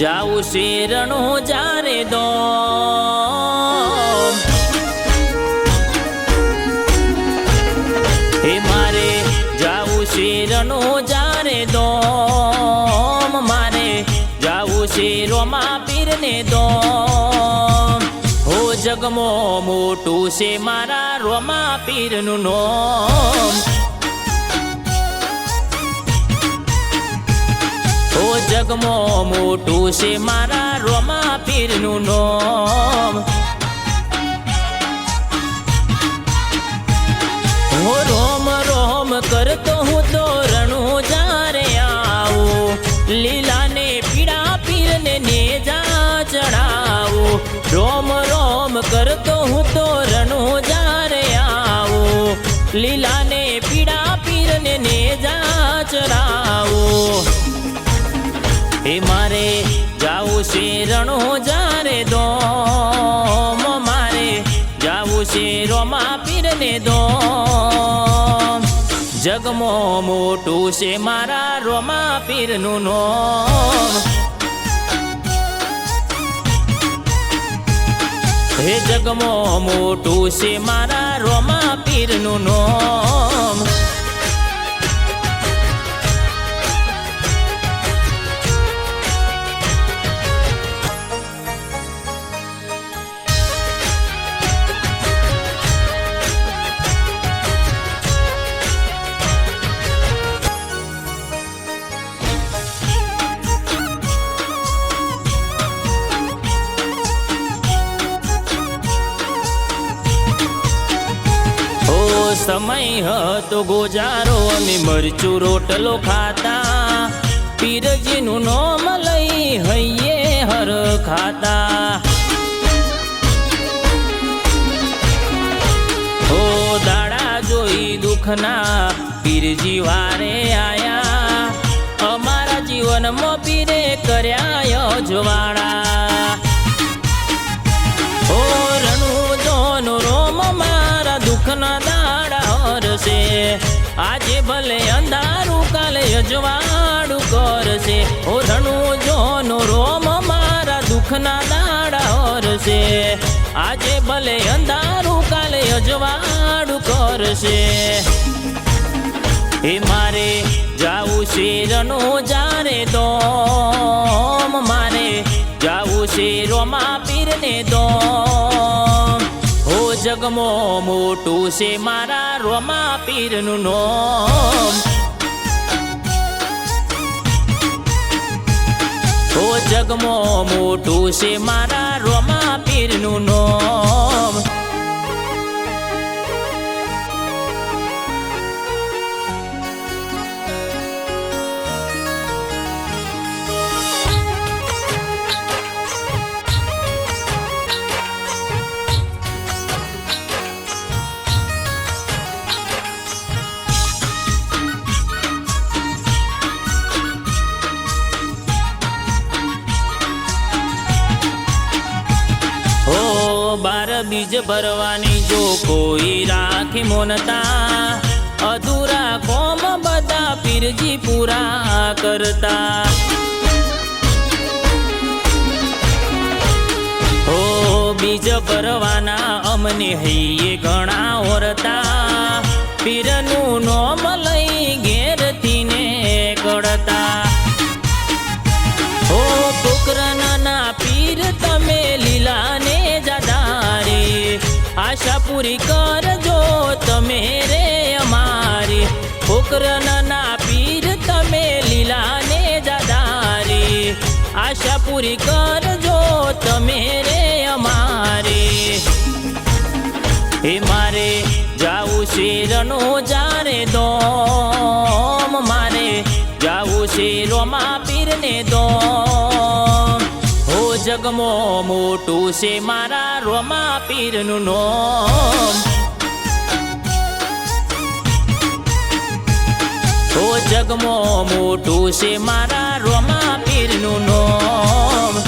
જાવું શેરણું જારે દો હે મારે જાવું શેરણું જારે દો મારે જાવું શેરોમાં પીરને દો હો જગમો મોટું છે મારા રોમા પીરનું નોમ. જગમો મોટું છે મારા રોમા પીરનું નોમ. હો રોમ રોમ કરતો હું તો રણું જારે આવું. લીલાને પીડા પીરને નેજા ચડાવો રોમ રોમ કરતો હું તો રણું જારે આવું. લીલાને પીડા પીરને નેજા ચડાવું એ મારે જાવું છે રણો જારે દો મારે જાવું છે રોમા પીરને દો જગમો મોટું છે મારા રોમા પીરનું નોમ. હે જગમો મોટું છે મારા રોમા પીરનું નોમ. સમય હતો ગોજારો અને મરચું રોટલો ખાતા. પીરજીનું નોમ લઈ હૈયે હર ખાતા. ઓ દાડા જોઈ દુખના પીરજી વારે આયા. અમારા જીવનમાં પીરે કર્યા અજવાળા. ઓ રણુ જોનું રોમ મારા દુઃખના હરશે આજે ભલે અંધારું કાલે અજવાળું કરશે. ઓ રણુ જોનો રોમ મારા દુઃખના દાડા હરશે. આજે ભલે અંધારું કાલે અજવાળું કરશે. એ મારે જાવું શેરનો જાણે દો મોટું છે મારા રોમા પીરનું નોમ. ઓ જગમો મોટું છે મારા રોમા પીરનું નોમ. બીજ ભરવાની જો કોઈ રાખી મોનતા, અધૂરા કોમ બધા પીરજી પૂરા કરતા. હો બીજ ભરવાના અમને હૈયે ઘણા ઓરતા. પીરનું પૂરી કરજો તમે રે અમારી. પોકરણના પીર તમે લીલાને જાદારી. આશા પૂરી કરજો તમે રે અમારી. હે મારે જાવું શેરનો જારે દો મારે જાવું શેરોમાં પીરને દો જગમો મોટું છે મારા રોમા પીરનું નોમ. હો જગમો મોટું છે મારા રોમા પીરનું નોમ.